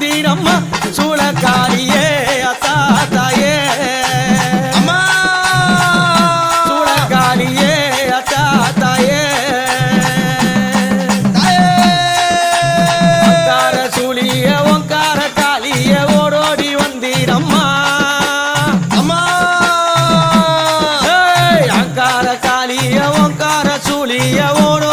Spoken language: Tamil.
வந்தீனம்மா சூளக்காரியே அத்தா தாயே. அம்மா! சூளக்காரியே அத்தா தாயே. ஒங்கார சூழிய ஒங்கார காலிய ஓடோடி வந்தீனம்மா அம்மா! அங்கார காலிய ஒங்கார சூழிய ஓடோ